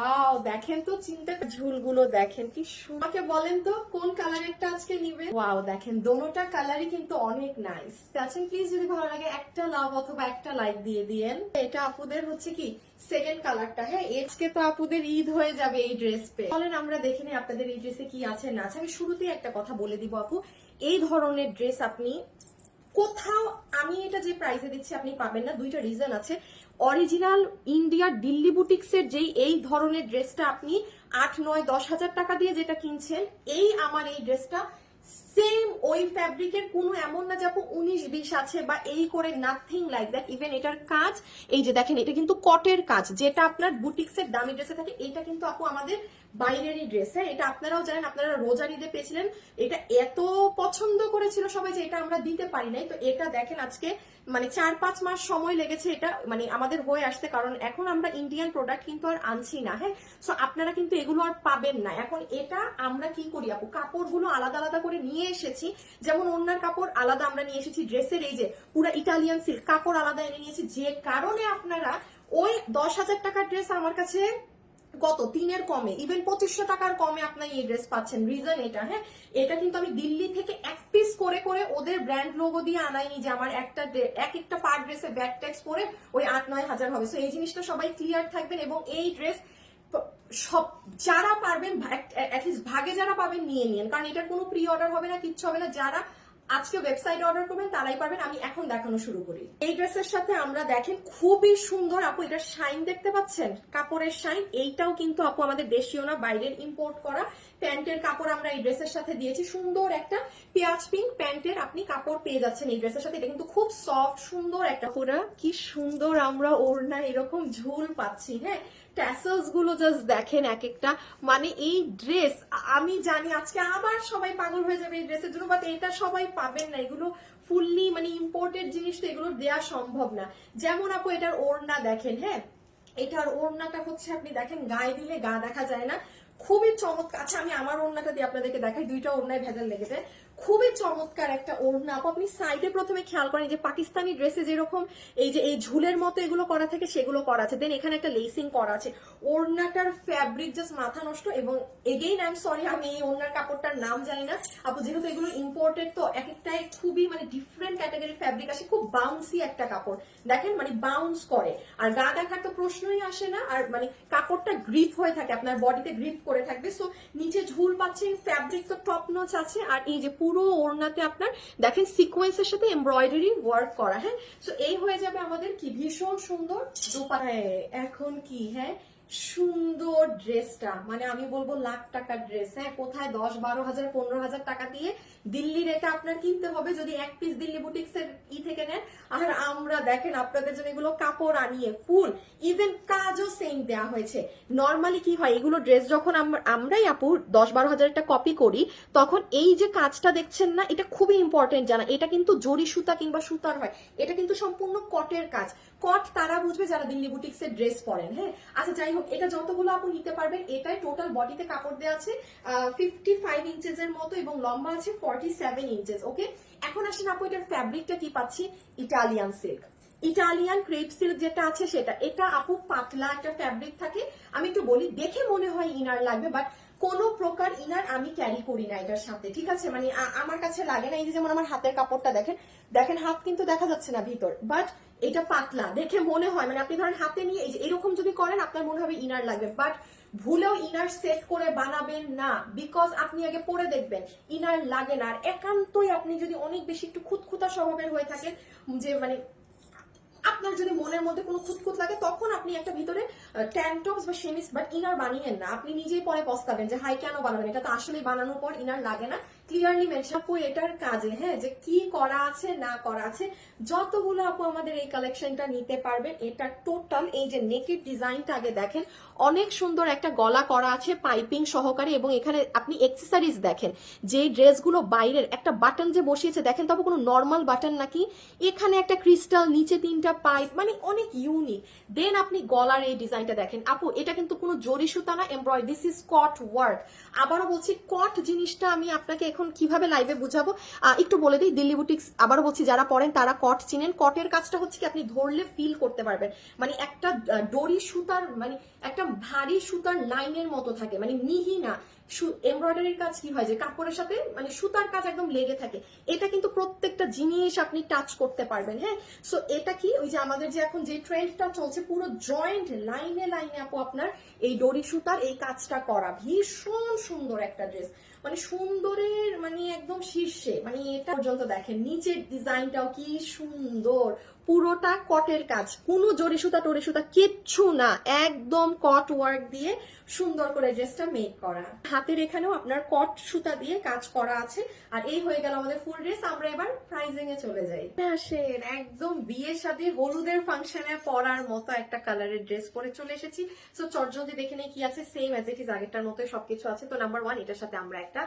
Wow, দেখেন তো চিন্তা ঝুলগুলো দেখেন কি সুন্দর। বলেন তো কোন কালারেরটা আজকে নিবে? ওয়াও, দেখেন, দোনোটা কালারই কিন্তু অনেক নাইস আছেন প্লিজ যদি ভালো লাগে, একটা লাভ অথবা একটা লাইক দিয়ে দিয়েন। এটা আপুদের হচ্ছে কি সেকেন্ড কালারটা হ্যাঁ আজকে তো আপুদের ঈদ হয়ে যাবে এই ড্রেস পে। বলেন আমরা দেখে নিই আপনাদের এই ড্রেসে কি আছে, না আছে। আমি শুরুতেই একটা কথা বলে দিব আপু। এই ধরনের ড্রেস আপনি কোথাও, আমি এটা যে প্রাইসে দিচ্ছি, আপনি পাবেন না। দুইটা রিজন আছে। অরিজিনাল ইন্ডিয়া দিল্লি বুটিক্সের যেই, এই ধরনের ড্রেসটা আপনি আট, নয়, দশ হাজার টাকা দিয়ে যেটা কিনছেন, এই আমার এই ড্রেসটা সেম ওই ফ্যাব্রিকের কোনো এমন না যাব উনিশ, বিশ আছে বা এই করে নাথিং লাইক দ্যাট ইভেন এটার কাজ, এই যে দেখেন, এটা কিন্তু কটের কাজ, যেটা আপনার বুটিক্সের দামি ড্রেসে থাকে, এটা কিন্তু আপু আমাদের বাইরেরই ড্রেস হ্যাঁ এটা আপনারাও জানেন, আপনারা রোজার ঈদে পেয়েছিলেন। এটা এত পছন্দ করেছিল সবাই যে এটা আমরা দিতে পারি নাই। তো এটা দেখেন আজকে মানে চার পাঁচ মাস সময় লেগেছে এটা মানে আমাদের হয়ে আসতে। কারণ এখন আমরা ইন্ডিয়ান প্রোডাক্ট কিন্তু আর আনছি না হ্যাঁ? সো আপনারা কিন্তু এগুলো আর পাবেন না। এখন এটা আমরা কি করি আপু? কাপড়গুলো আলাদা আলাদা করে নিয়ে এসেছি। যেমন অন্যার কাপড় আলাদা আমরা নিয়ে এসেছি ড্রেসের এই যে পুরো ইটালিয়ান সিল্ক কাপড় আলাদা এনে নিয়েছি। যে কারণে আপনারা ওই দশ হাজার টাকার ড্রেস আমার কাছে কত? তিনের কমে। ইভেন পঁচিশশো টাকার কমে আপনার এই ড্রেস পাচ্ছেন। রিজন এটা হ্যাঁ? এটা কিন্তু আমি দিল্লি থেকে এক পিস করে করে ওদের ব্র্যান্ড লোগো দিয়ে আনাইনি যে আমার একটা এক একটা পার ড্রেসে ব্যাক ট্যাক্স পরে ওই আট, নয় হাজার হবে। সো এই জিনিসটা সবাই ক্লিয়ার থাকবেন এবং এই ড্রেস সব যারা পারবেন, ভাগে যারা পাবেন, নিয়ে নিন। কারণ এটার কোনো প্রি অর্ডার হবে না, কিচ্ছু হবে না। যারা আজকে ওয়েবসাইট অর্ডার করবেন, তারাই পারবেন। আমি এখন দেখানো শুরু করি। এই ড্রেসের সাথে আমরা দেখেন, খুবই সুন্দর আপু এটার শাইন দেখতে পাচ্ছেন? কাপড়ের শাইন এইটাও কিন্তু আপু আমাদের দেশীয় না, বাইরের ইম্পোর্ট করা। প্যান্টের কাপড় আমরা এই ড্রেসের সাথে দিয়েছি। সুন্দর একটা পেঁয়াজ পিঙ্ক প্যান্টের আপনি কাপড় পেয়ে যাচ্ছেন এই ড্রেসের সাথে। এটা কিন্তু খুব সফট সুন্দর একটা পুরা কি সুন্দর আমরা ওড়না এরকম ঝুল পাচ্ছি হ্যাঁ? গুলো জাস্ট দেখেন এক একটা মানে এই ড্রেস আমি জানি আজকে আবার সবাই পাগল হয়ে যাবে এই ড্রেসের জন্য বাট এটা সবাই পাবেন না। এগুলো ফুললি মানে ইম্পোর্টেড জিনিস তো এগুলো দেওয়া সম্ভব না। যেমন আপু এটার ওড়না দেখেন হ্যাঁ? এটার ওড়নাটা হচ্ছে আপনি দেখেন, গায়ে দিলে গা দেখা যায় না। খুবই চমৎকার। আচ্ছা আমি আমার ওড়নাটা দিয়ে আপনাদেরকে দেখাই, দুইটা ওড়নায় ভেজাল লেগেছে। খুবই চমৎকার একটা ওড়না। আপু, আপনি সাইডে প্রথমে খেয়াল করেন যে পাকিস্তানি ড্রেসে যেরকম এই যে, এই ঝুলের মতো এগুলো করা থাকে, সেগুলো করা আছে। দেন এখানে একটা লেসিং করা আছে। ওড়নাটার ফ্যাব্রিক জাস্ট মাথা নষ্ট এবং এগেইন আই এম সরি আমি এই ওড়নার কাপড়টার নাম জানি না। আপু, যেহেতু এগুলো ইম্পোর্টেড তো এক একটাই খুবই মানে ডিফারেন্ট ক্যাটাগরির ফ্যাব্রিক আসে, খুব বাউন্সি একটা কাপড়। দেখেন মানে বাউন্স করে। আর গা দেখার তো প্রশ্নই আসে না, আর মানে কাপড়টা গ্রিপ হয়ে থাকে, আপনার বডিতে গ্রিপ করে থাকবে। সো নিচে ঝুল পাচ্ছেন ফ্যাব্রিক তো টপ নচ আছে, আর এই যে পুরো ওড়নাতে আপনার দেখেন সিকোয়েন্সের সাথে এমব্রয়ডারি ওয়ার্ক করা হ্যাঁ? সো এই হয়ে যাবে আমাদের কি? ভীষণ সুন্দর এখন কি? হ্যাঁ সুন্দর ড্রেসটা মানে আমি বলব লাখ টাকার ড্রেস হ্যাঁ? কোথায় দশ, বারো হাজার, পনেরো হাজার টাকা দিয়ে দিল্লির এটা আপনার কিনতে হবে, যদি এক পিস দিল্লি বুটিক্স এর ই থেকে নেন। আর আমরা দেখেন, আপনাদের জন্য এগুলো কাপড় আনিয়ে, ফুল ইভেন কাজও সেম দেওয়া হয়েছে। নর্মালি কি হয়, এগুলো ড্রেস যখন আমরাই আপু দশ বারো হাজার একটা কপি করি, তখন এই যে কাজটা দেখছেন না, এটা খুবই ইম্পর্টেন্ট জানা। এটা কিন্তু জরি সুতা কিংবা সুতার হয়। এটা কিন্তু সম্পূর্ণ কটের কাজ। কট তারা বুঝবে যারা দিল্লি বুটিক্স এর ড্রেস পরেন হ্যাঁ? আচ্ছা যাই হোক, এটা যতগুলো আপু নিতে পারবেন, এটাই টোটাল বডিতে কাপড় দেওয়া আছে ফিফটি ফাইভ ইঞ্চেস এর মতো এবং লম্বা আছে ফর্টি সেভেন ইঞ্চেস ওকে এখন আপু, এটার ফ্যাব্রিকটা কি পাচ্ছি? Italian silk Italian crepe silk যেটা আছে সেটা। এটা আপু, পাতলা একটা ফ্যাব্রিক থাকে। আমি একটু বলি, দেখে মনে হয় ইনার লাগবে বাট কোনো প্রকার ইনার আমি ক্যারি করি না এটার সাথে, ঠিক আছে? মানে আমার কাছে লাগে না এই যে যেমন আমার হাতের কাপড়টা দেখেন দেখেন হাত কিন্তু দেখা যাচ্ছে না ভিতর বাট এটা পাতলা, দেখে মনে হয় মানে আপনি ধরেন হাতে নিয়ে এই যে এরকম যদি করেন, আপনার মনে হবে ইনার লাগবে বাট ভুলেও ইনার সেট করে বানাবেন না বিকজ আপনি আগে পরে দেখবেন, ইনার লাগে না, আর একান্তই আপনি যদি অনেক বেশি একটু খুঁতখুতা স্বভাবের হয়ে থাকেন, যে মানে আপনার যদি মনের মধ্যে কোনো খুঁতখুত লাগে, তখন আপনি একটা ভিতরে ট্যান্টপস বা সেমিস বাট ইনার বানিয়েন না। আপনি নিজেই পরে পস্তাবেন যে, হাই, কেন বানাবেন? এটা তো আসলেই বানানোর পর ইনার লাগে না। ক্লিয়ারলি মেনশন আপু, এটার কাজে হ্যাঁ যে কি করা আছে, না করা আছে, যতগুলো আপু আমাদের এই কালেকশনটা নিতে পারবেন, এটা টোটাল এই যে নেকের ডিজাইনটা আগে দেখেন, অনেক সুন্দর একটা গলা করা আছে পাইপিং সহকারে এবং এখানে আপনি এক্সেসরিজ দেখেন যে ড্রেসগুলো বাইরের, একটা বাটন যে বসিয়েছে, দেখেন তবে কোনো নর্মাল বাটন নাকি? এখানে একটা ক্রিস্টাল নিচে তিনটা পাইপ মানে অনেক ইউনিক দেন আপনি গলার এই ডিজাইনটা দেখেন, আপু, এটা কিন্তু কোনো জরি সুতা না এমব্রয় দিস ইজ কট ওয়ার্ক আবারও বলছি কট জিনিসটা আমি আপনাকে এখন এখন কীভাবে লাইভে বুঝাবো? একটু বলে দিই, দিল্লি বুটিক্স আবারও বলছি, যারা পড়েন তারা কট চিনেন। কটের কাজটা হচ্ছে কি, আপনি ধরলে ফিল করতে পারবেন। মানে একটা ডরি সুতার মানে একটা ভারী সুতার লাইনের মতো থাকে মানে মিহি না। এমব্রয়ডারির কাজ কি হয়? যে কাপড়ের সাথে মানে সুতার কাজ একদম লেগে থাকে। এটা কিন্তু প্রত্যেকটা জিনিস আপনি টাচ করতে পারবেন হ্যাঁ? সো এটা কি? ওই যে আমাদের যে এখন যে ট্রেন্ডটা চলছে, পুরো জয়েন্ট লাইনে লাইনে আপু আপনার এই ডরি সুতার এই কাজটা করা। ভীষণ সুন্দর একটা ড্রেস মানে সুন্দরের মানে একদম শীর্ষে। মানে এটা পর্যন্ত দেখেন, নিচের ডিজাইনটাও কি সুন্দর। পুরোটা কটের কাজ। কোনো জরি সুতা টরি সুতা কিচ্ছু না। একদম কট ওয়ার্ক দিয়ে সুন্দর করে ড্রেসটা মেক করা। হাতের এখানেও আপনার কট সুতা দিয়ে কাজ করা আছে। আর এই হয়ে গেল আমাদের ফুল ড্রেস আমরা এবার প্রাইজিং এ চলে যাই। আসেন, একদম বিয়ের সাথে হলুদের ফাংশনে পরার মতো একটা কালারের ড্রেস পরে চলে এসেছি। সো চটজলদি দেখে নেই কি আছে। সেম অ্যাজ ইট ইজ আগেরটার মতোই সবকিছু আছে। তো নাম্বার ওয়ান এটার সাথে আমরা একটা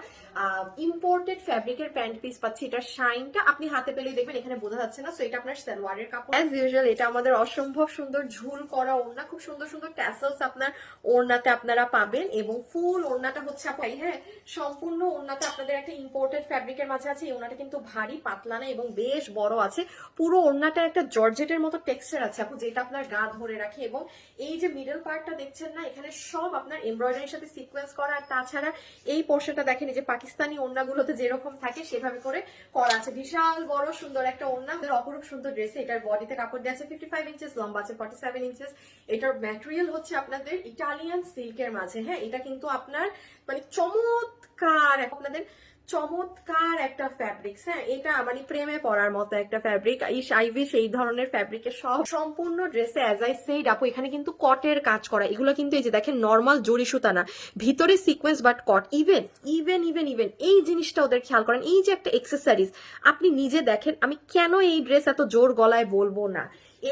ইম্পোর্টেড ফ্যাব্রিকের প্যান্ট পিস পাচ্ছি। এটার শাইনটা আপনি হাতে পেলেই দেখবেন, এখানে বোঝা যাচ্ছে না। সো এটা আপনার সালোয়ারের কাপড়? অ্যাজ ইউজুয়াল এটা আমাদের অসম্ভব সুন্দর ঝুল করা ওড়না। খুব সুন্দর সুন্দর ট্যাসেলস আপনার ওড়নাতে আপনারা পাবেন এবং ফুল ওড়নাটা হচ্ছে আপু হ্যাঁ সম্পূর্ণ ওড়নাটা আপনাদের একটা ইম্পোর্টেড ফ্যাব্রিকের মাঝে আছে। এই ওড়নাটা কিন্তু ভারী, পাতলা না এবং বেশ বড় আছে। পুরো ওড়নাটা একটা জর্জেটের মতো টেক্সচার আছে আপু, যেটা আপনার গা ধরে রাখে এবং এই যে মিডল পার্টটা দেখছেন না, এখানে সব আপনার এমব্রয়ডারির সাথে সিকোয়েন্স করা। আর তাছাড়া এই পোর্শনটা দেখেন যে পাকিস্তানি ওড়নাগুলোতে যেরকম থাকে, সেভাবে করে করা আছে। বিশাল বড় সুন্দর একটা ওড়না। অপরূপ সুন্দর ড্রেসে এটার বডিতে কাপড় দেওয়া আছে ফিফটি ফাইভ ইঞ্চেস লম্বা, আছে ফর্টি সেভেন ইঞ্চেস এটার ম্যাটেরিয়াল হচ্ছে আপনাদের ইটালিয়ান সিল্কের মাঝে। হ্যাঁ এটা কিন্তু আপনার মানে চমৎকার। আপনাদের চমৎকার একটা ফ্যাব্রিক হ্যাঁ? এটা মানে প্রেমে পড়ার মতো একটা ফ্যাব্রিক ইস আইভিশ এই ধরনের ফ্যাব্রিকের সব সম্পূর্ণ ড্রেসে অ্যাজ আই সেইড আপু, এখানে কিন্তু কটের কাজ করা। এগুলো কিন্তু এই যে দেখেন নর্মাল জরি সুতা না। ভিতরে sequence but cut even even even even এই জিনিসটা ওদের খেয়াল করেন। এই যে একটা এক্সেসারিজ আপনি নিজে দেখেন, আমি কেন এই ড্রেস এত জোর গলায় বলব না?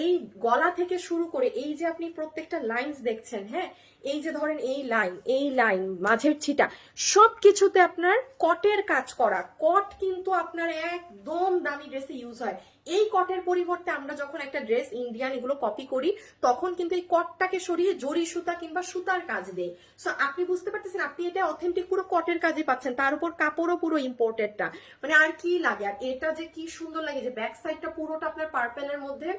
এই গলা থেকে শুরু করে এই যে আপনি প্রত্যেকটা লাইন্স দেখছেন হ্যাঁ? এই যে ধরেন এই লাইন এই লাইন মাঝের ছিটা সব কিছুতে আপনার কটের কাজ করা। কট কিন্তু আপনার একদম দামি ড্রেসে ইউজ হয়। এই কটের পরিবর্তে আমরা যখন একটা ড্রেস ইন্ডিয়ান এগুলো কপি করি, তখন কিন্তু এই কটটাকে সরিয়ে জরি সুতা কিংবা সুতার কাজ দেয় সো আপনি বুঝতে পারতেছেন, আপনি এটা অথেন্টিক পুরো কটের কাজে পাচ্ছেন, তার উপর কাপড়ও পুরো ইম্পোর্টেডটা মানে আর কি লাগে? আর এটা যে কি সুন্দর লাগে যে ব্যাক সাইডটা পুরোটা আপনার পার্পেলের মধ্যে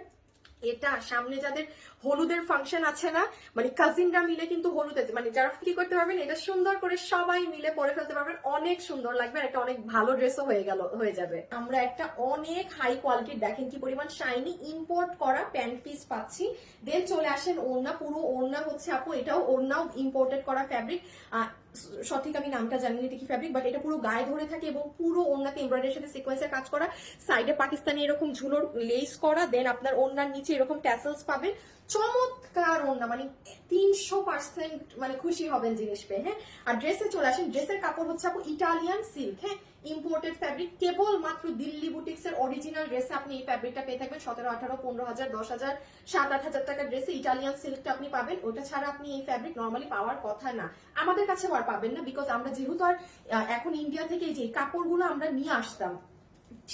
এটা, সামনে যাদের হলুদের ফাংশন আছে না মানে কাজিনরা মিলে কিন্তু হলুদে মানে যারা কি করতে পারবেন, এটা সুন্দর করে সবাই মিলে পরে ফেলতে পারবেন। অনেক সুন্দর লাগবে আর একটা অনেক ভালো ড্রেসও হয়ে গেল, হয়ে যাবে। আমরা একটা অনেক হাই কোয়ালিটির দেখেন কি পরিমাণ শাইনি ইম্পোর্ট করা প্যান্ট পিস পাচ্ছি। দেন চলে আসেন ওড়না, পুরো ওড়না হচ্ছে আপু, এটাও ওড়নাও ইম্পোর্টেড করা ফ্যাব্রিক সঠিক আমি নামটা জানি না কি ফ্যাব্রিক বাট এটা পুরো গায়ে ধরে থাকে এবং পুরো ওনাতে এমব্রয়ডারির সাথে সিকোয়েন্সের কাজ করা। সাইডে পাকিস্তানি এরকম ঝুলোর লেস করা দেন আপনার ওনার নিচে এরকম ট্যাসেলস পাবেন। চমৎকার ওনা মানে তিনশো পার্সেন্ট মানে খুশি হবেন জিনিস পেয়ে হ্যাঁ? আর ড্রেসে চলে আসেন ড্রেসের কাপড় হচ্ছে আপু ইটালিয়ান সিল্ক হ্যাঁ? ইম্পোর্টেড ফ্যাব্রিক কেবল মাত্র দিল্লি বুটিক্স এর অরিজিনাল ড্রেসে আপনি এই ফ্যাব্রিকটা পেয়ে থাকবেন। সতেরো, আঠারো, পনেরো হাজার, দশ হাজার, সাত, আট হাজার টাকার ড্রেসে ইটালিয়ান সিল্কটা আপনি পাবেন। ওটা ছাড়া আপনি এই ফ্যাব্রিক নর্মালি পাওয়ার কথা না। আমাদের কাছে আর পাবেন না বিকজ আমরা যেহেতু আর এখন ইন্ডিয়া থেকে যে কাপড়গুলো আমরা নিয়ে আসতাম,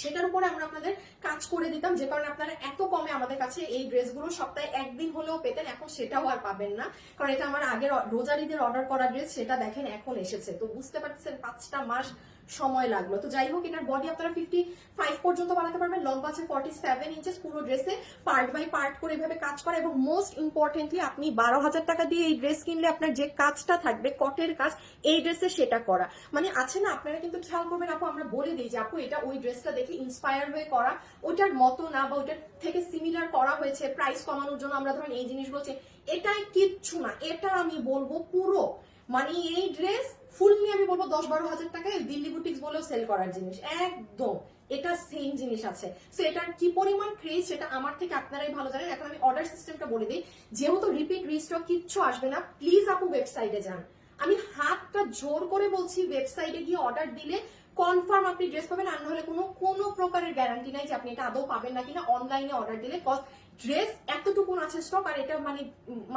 সেটার উপরে আমরা আপনাদের কাজ করে দিতাম। যে কারণে আপনারা এত কমে আমাদের কাছে এই ড্রেসগুলো সপ্তাহে একদিন হলেও পেতেন, এখন সেটাও আর পাবেন না। কারণ এটা আমার আগের, রোজার ঈদের অর্ডার করা ড্রেস সেটা দেখেন এখন এসেছে। তো বুঝতে পারছেন, পাঁচটা মাস সময় লাগল। তো যাই হোক, এটার বডি আপনারা ফিফটি ফাইভ পর্যন্ত বানাতে পারবেন। লম্বা আছে ফর্টি সেভেন ইঞ্চেস পুরো ড্রেসে পার্ট বাই পার্ট করে এভাবে কাজ করা। এবং মোস্ট ইম্পর্টেন্টলি আপনি বারো হাজার টাকা দিয়ে এই ড্রেস কিনলে আপনার যে কাজটা থাকবে কটের কাজ, এই ড্রেসে সেটা করা। মানে আছে না, আপনারা কিন্তু খেয়াল করবেন আপু, আমরা বলে দিই যে আপু, এটা ওই ড্রেসটা দেখে ইন্সপায়ার হয়ে করা। ওইটার মতো না বা ওইটার থেকে সিমিলার করা হয়েছে প্রাইস কমানোর জন্য আমরা ধরেন এই জিনিসগুলো এটাই কিচ্ছু না, এটা আমি বলব পুরো। মানে এই ড্রেস ফুললি আমি বলব দশ বারো হাজার টাকায় দিল্লি বুটিক্স বলেও সেল করার জিনিস। একদম। এটা সেম জিনিস আছে। সো এটার কি পরিমাণ ক্রেজ সেটা আমার থেকে আপনারাই ভালো জানেন। এখন আমি অর্ডার সিস্টেমটা বলে দিই। যেহেতু রিপিট রিস্টক কিচ্ছু আসবে না প্লিজ আপু ওয়েবসাইটে যান। আমি হাতটা জোর করে বলছি ওয়েবসাইটে গিয়ে অর্ডার দিলে কনফার্ম আপনি ড্রেস পাবেন। আর নাহলে কোনো কোনো প্রকারের গ্যারান্টি নাই যে আপনি এটা আদৌ পাবেন না কিনা। অনলাইনে অর্ডার দিলে কজ ড্রেস এতটুকুন আছে স্টক আর এটা মানে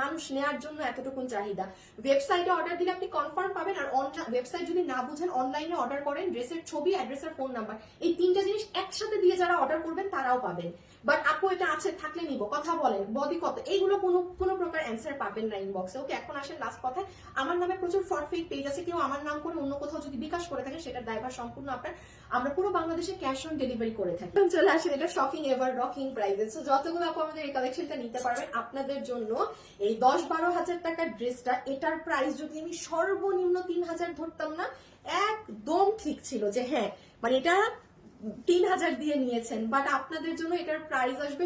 মানুষ নেয়ার জন্য এতটুকুন চাহিদা। ওয়েবসাইটে অর্ডার দিলে আপনি কনফার্ম পাবেন আর ওয়েবসাইট যদি না বুঝেন অনলাইনে অর্ডার করেন ড্রেসের ছবি অ্যাড্রেস আর ফোন নাম্বার এই তিনটা জিনিস একসাথে দিয়ে যারা অর্ডার করবেন, তারাও পাবেন। বাট আপু, এটা আছে, থাকলে নিব। কথা বলেন বডি কত? এইগুলো কোনো কোনো প্রকার অ্যান্সার পাবেন না ইনবক্সে ওকে, এখন আসেন লাস্ট কথায়। আমার নামে প্রচুর ফ্রড ফেক পেজ আছে। কেউ আমার নাম করে অন্য কোথাও যদি বিকাশ করে থাকে সেটার দায়ভার সম্পূর্ণ আপনার। আমরা পুরো বাংলাদেশে ক্যাশ অন ডেলিভারি করে থাকি। চলে আসেন, এটা শকিং এভার রকিং প্রাইজেস যতগুলো আপু আমাদের এই কালেকশনটা নিতে পারবেন আপনাদের জন্য। এই দশ বারো হাজার টাকার ড্রেসটা, এটার প্রাইস যদি আমি সর্বনিম্ন তিন হাজার ধরতাম না, একদম ঠিক ছিল যে হ্যাঁ মানে এটা তিন হাজার দিয়ে নিয়েছেন বাট আপনাদের জন্য এটার প্রাইস আসবে